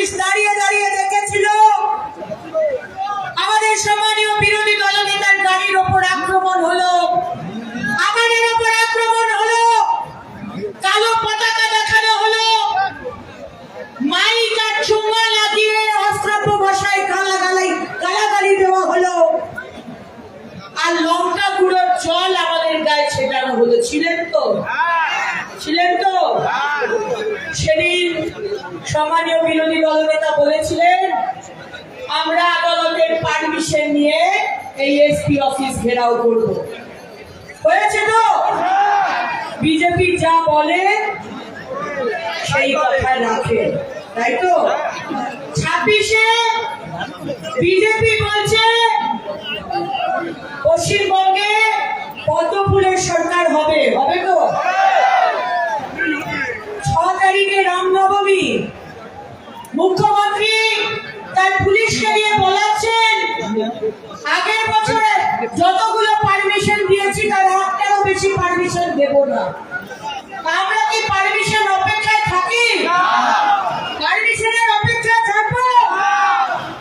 Police দাঁড়িয়ে দাঁড়িয়ে দেখেছিল। আমাদের সম্মানীয় বিরোধী দলনেতার গাড়ির ওপর আক্রমণ হলো। আমাদের ওপর আক্রমণ হলো। কালো পতাকা দেখানো হলো। মাইক আর চুম্মা লাগিয়ে অস্ত্রাব্য ভাষায় গালাগালাই গালাগালি দেওয়া হলো। আর লঙ্কা গুঁড়োর জল আমাদের গায়ে ছেটানো হলো। ছিলেন তো ছিলেন তো সেদিন সম্মানীয় বিরোধী দলনেতা বলেছিলেন, আমরা আদালতের পারমিশন নিয়ে এই এসপি অফিস ঘেরাও করব। হয়েছে তো? বিজেপি যা বলে, সেই কথা রাখে, তাই তো? ছাব্বিশে বিজেপি বলছে পশ্চিমবঙ্গে পদ্মফুলের সরকার হবে হবে তো ছ তারিখে রামনবমী। মুখ্যমন্ত্রী তার পুলিশকে নিয়ে বলাচ্ছেন আগের বছরে যতগুলো পারমিশন দিয়েছি তার একটারও বেশি পারমিশন দেব না। আমরা কি পারমিশন অপেক্ষায় থাকি? পারমিশনের অপেক্ষায় থাকব?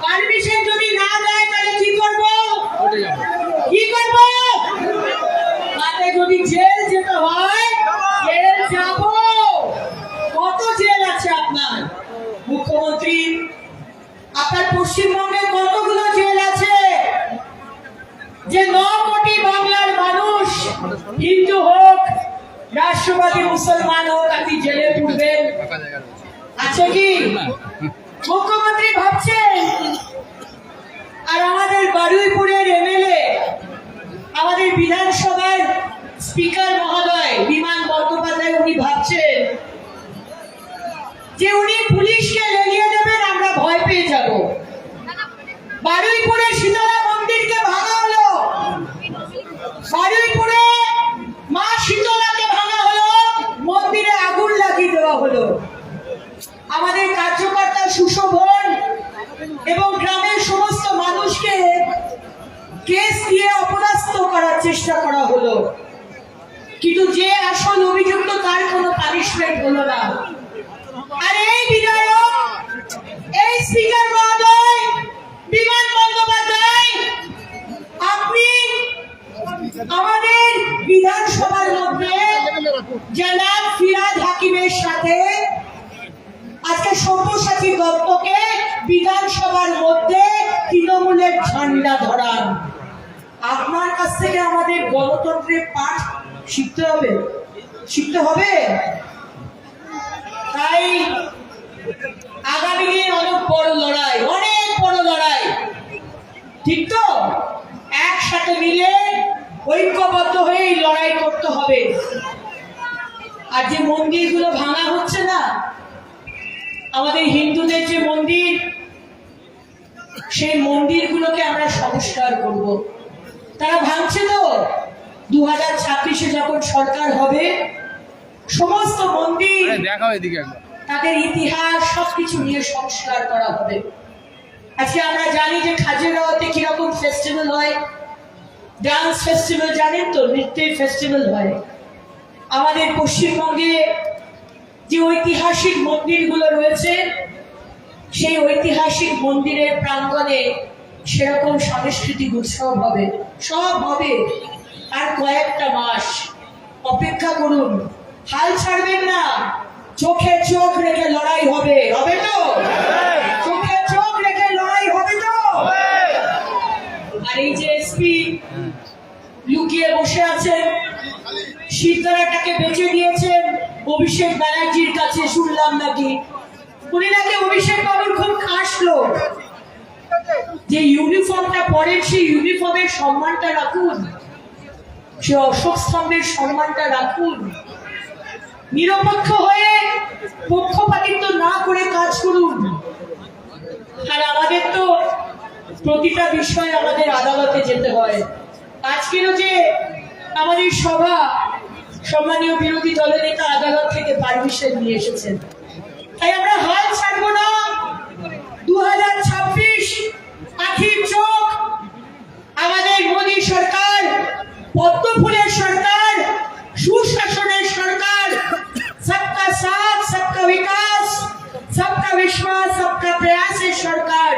পারমিশন যদি না দেয় তাহলে কি করব? কি করব? তাতে যদি জেল যেতে হয় জেল যাব। যে ন কোটি বাংলার মানুষ হিন্দু হোক রাষ্ট্রবাদী মুসলমান হোক, আপনি জেলে পুরবেন আছে কি? মুখ্যমন্ত্রী ভাবছেন, আর আমাদের বারুইপুরের এমএলএ, আমাদের বিধানসভার স্পিকার মহোদয়, বিমান বন্দ্যোপাধ্যায়, উনি ভাবছেন যে উনি পুলিশকে লেলিয়ে দেবেন, আমরা ভয় পেয়ে যাব। বারুইপুরে শীতলা মন্দিরকে ভাঙা হলো বারুইপুরে মা শীতলাকে ভাঙা হলো মন্দিরে আগুন লাগিয়ে দেওয়া হলো আমাদের কার্যকর্তা সুশোভন এবং গ্রামের সমস্ত মানুষকে কেস দিয়ে অপরাস্ত করার চেষ্টা করা হলো। কিন্তু যে আসল অভিযুক্ত তার কোনো পানিশমেন্ট হলো না। আর এই বিধায়ক, এই স্পিকার মহোদয় বিমান বন্দ্যোপাধ্যায় আপনি আমাদের বিধানসভার মধ্যে জনাব ফিরাদ হাকিমের সাথে আজকে সব্যসাচী দত্তকে বিধানসভার মধ্যে তৃণমূলের ঝান্ডা ধরান। আপনার কাছ থেকে আমাদের গণতন্ত্রের পাঠ শিখতে হবে। শিখতে হবে। তাই আগামী দিন অনেক বড় লড়াই, অনেক বড় লড়াই। ঠিক তো? একসাথে মিলে ঐক্যবদ্ধ হয়ে লড়াই করতে হবে। আর যে মন্দিরগুলো ভাঙা হচ্ছে না, আমাদের হিন্দুদের যে মন্দির সেই মন্দিরগুলোকে আমরা সংস্কার করব। তারা ভাবছে তো। দু হাজার ছাব্বিশে যখন সরকার হবে সমস্ত মন্দির তাদের ইতিহাস সবকিছু নিয়ে সংস্কার করা হবে। আজকে আমরা জানি যে খাজুরাওতে কীরকম ফেস্টিভ্যাল হয়। ডান্স ফেস্টিভ্যাল জানেন তো? নৃত্যের ফেস্টিভ্যাল হয়। আমাদের পশ্চিমবঙ্গে যে ঐতিহাসিক মন্দিরগুলো রয়েছে সেই ঐতিহাসিক মন্দিরের প্রাঙ্গণে সেরকম সাংস্কৃতিক উৎসব হবে। সব হবে। আর কয়েকটা মাস অপেক্ষা করুন। হাল ছাড়বেন না। চোখে চোখ রেখে লড়াই হবে। হবে তো? চোখে চোখ রেখে লড়াই হবে তো? আর এই যে এসপি লুকিয়ে বসে আছেন শীতলাটাকে বেঁচে দিয়েছেন। অভিষেক ব্যানার্জির কাছে শুনলাম নাকি উনি নাকি অভিষেক বাবুর খুব খাস লোক। যে ইউনিফর্মটা পরেন, সেই ইউনিফর্মের সম্মানটা রাখুন। সে অশোক স্তম্ভের সম্মানটা রাখুন। নিরপেক্ষ হয়ে পক্ষপাতিত্ব না করে কাজ করুন। আর আমাদের তো প্রতিটা বিষয়ে আমাদের আদালতে যেতে হয়। আজকেরও যে আমাদের সভা, সম্মানীয় বিরোধী দলের নেতা আদালত থেকে পারমিশন নিয়ে এসেছেন। তাই আমরা হাল ছাড়বো না। দু হাজার ছাব্বিশ আখির চোখ, আমাদের মোদী সরকার, পদ্মফুলের সরকার, সুশাসনের সরকার, সবকা সাথ, সবকা বিকাশ, সবকা সবকা সবকা প্রয়াসের সরকার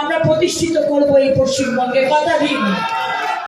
আমরা প্রতিষ্ঠিত করব এই পশ্চিমবঙ্গে। কথা দিন।